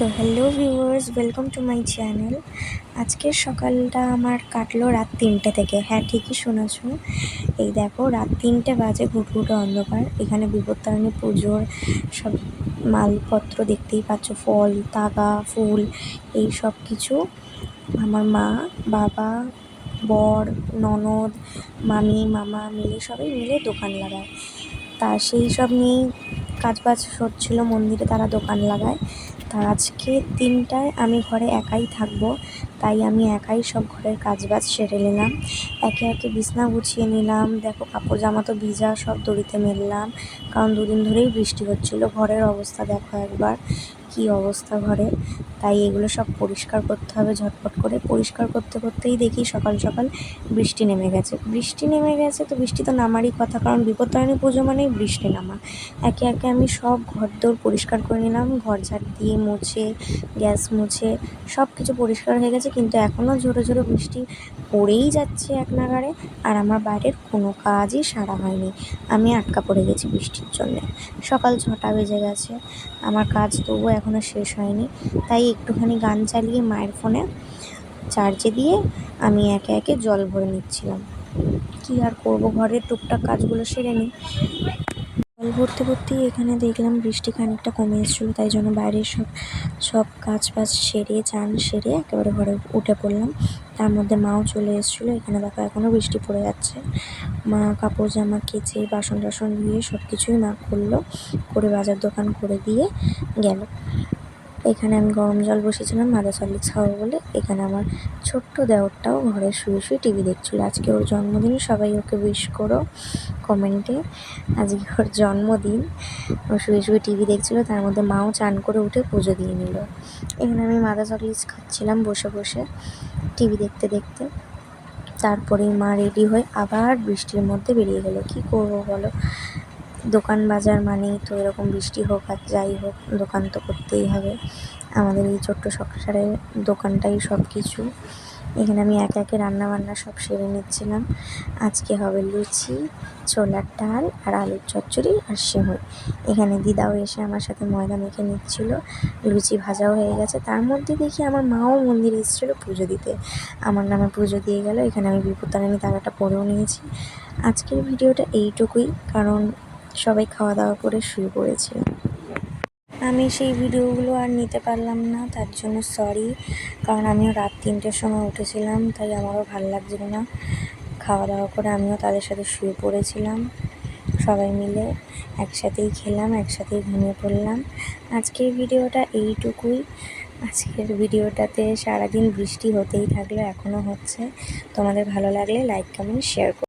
তো hello viewers welcome to my channel আজকের সকালটা আমার কাটলো রাত তিনটে থেকে। হ্যাঁ ঠিকই শুনেছ। এই দেখো, রাত তিনটে বাজে ঘুটঘুটে অন্ধকার। এখানে বিপত্তারিণী পুজোর সব মালপত্র দেখতেই পাচ্ছ, ফল, তাগা, ফুল, এই সব কিছু। আমার মা, বাবা, বর, ননদ, মামি, মামা মিলে সবাই মিলে দোকান লাগায়। তা সেই সব নিয়েই কাজবাজ হচ্ছিল মন্দিরে তারা দোকান লাগায়। তা আজকে তিনটায় আমি ঘরে একাই থাকব, তাই আমি একাই সব ঘরের কাজবাজ সেরে নিলাম। একে একে বিছনা গুছিয়ে নিলাম, দেখো কাপড় জামা তো ভিজা, সব দড়িতে মেললাম, কারণ দুদিন ধরেই বৃষ্টি হচ্ছিল, ঘরের অবস্থা দেখো একবার। কি অবস্থা ঘরে? তাই এগুলো সব পরিষ্কার করতে হবে, ঝটপট করে। পরিষ্কার করতে করতেই দেখি সকাল সকাল বৃষ্টি নেমে গেছে। বৃষ্টি নেমে গেছে তো বৃষ্টি তো নামারই কথা, কারণ বিপত্তারিণী পুজো মানেই বৃষ্টি নামা। একে একে আমি সব ঘরদোর পরিষ্কার করে নিলাম, ঘর ঝাড় দিয়ে মুছে, গ্যাস মুছে সব কিছু পরিষ্কার হয়ে গেছে, কিন্তু এখনও ঝোড়ো ঝোড়ো বৃষ্টি পড়েই যাচ্ছে এক নাগাড়ে, আর আমার বাইরের কোনো কাজই সারা হয়নি। আমি আটকা পড়ে গেছি বৃষ্টির জন্যে। সকাল ছটা বেজে গেছে। আমার কাজ তবুও এখনও শেষ হয়নি। তাই একটুখানি গান চালিয়ে মায়ের ফোনে চার্জে দিয়ে আমি একে একে জল ভরে নিচ্ছিলাম। কী আর করব? ঘরের টুকটাক কাজগুলো সেরে নিই। ভরতে ভরতেই এখানে দেখলাম বৃষ্টি খানিকটা কমে এসেছিল, তাই জন্য বাইরের সব সব কাজ বাজ সেরে, চান সেরে একেবারে ঘরে উঠে পড়লাম। তার মধ্যে মাও চলে এসেছিল, এখানে দেখো এখনও বৃষ্টি পড়ে যাচ্ছে। মা কাপড় জামা কেচে, বাসন টাসন ধুয়ে সব কিছুই মা করল করে বাজার দোকান করে দিয়ে গেল। এখানে আমি গরম জল বসিয়েছিলাম মাদার হরলিক্স খাব বলে। এখানে আমার ছোট্ট দেওরটাও ঘরে শুয়ে শুয়ে টিভি দেখছিলো আজকে ওর জন্মদিন, সবাই ওকে উইশ করো কমেন্টে। আজকে ওর জন্মদিন। ও শুয়ে শুয়ে টিভি দেখছিলো, তার মধ্যে মাও চান করে উঠে পুজো দিয়ে নিল। এখানে আমি মাদার হরলিক্স খাচ্ছিলাম বসে বসে টিভি দেখতে দেখতে। তারপরেই মা রেডি হয়ে আবার বৃষ্টির মধ্যে বেরিয়ে গেলো। কী করব বলো? দোকান বাজার মানেই তো এরকম বৃষ্টি হোক আর যাই হোক, দোকান তো করতেই হবে। আমাদের এই ছোট্ট সংসারের দোকানটাই সব কিছু এখানে আমি একে একে রান্না বান্না সব সেরে নিচ্ছিলাম। আজকে হবে লুচি, ছোলার ডাল আর আলুর চচ্চড়ি আর সেমই এখানে দিদাও এসে আমার সাথে ময়দা মেখে নিচ্ছিল। লুচি ভাজাও হয়ে গেছে। তার মধ্যে দেখি আমার মাও মন্দিরে এসেছিল পুজো দিতে। আমার নামে পুজো দিয়ে গেল। এখানে আমি বিপত্তারিণী তারাটা পরেও নিয়েছি। আজকের ভিডিওটা এইটুকুই। কারণ সবাই খাওয়া দাওয়া করে শুয়ে পড়েছে। আমি সেই ভিডিওগুলো আর নিতে পারলাম না, তার জন্য সরি কারণ আমিও রাত তিনটের সময় উঠেছিলাম, তাই আমারও ভালো লাগছিল না। খাওয়া দাওয়া করে আমিও তাদের সাথে শুয়ে পড়েছিলাম। সবাই মিলে একসাথেই খেলাম, একসাথেই ঘুমিয়ে পড়লাম। আজকের ভিডিওটা এইটুকুই। আজকের ভিডিওটাতে সারাদিন বৃষ্টি হতেই থাকল এখনও হচ্ছে। তোমাদের ভালো লাগলে লাইক কমেন্ট শেয়ার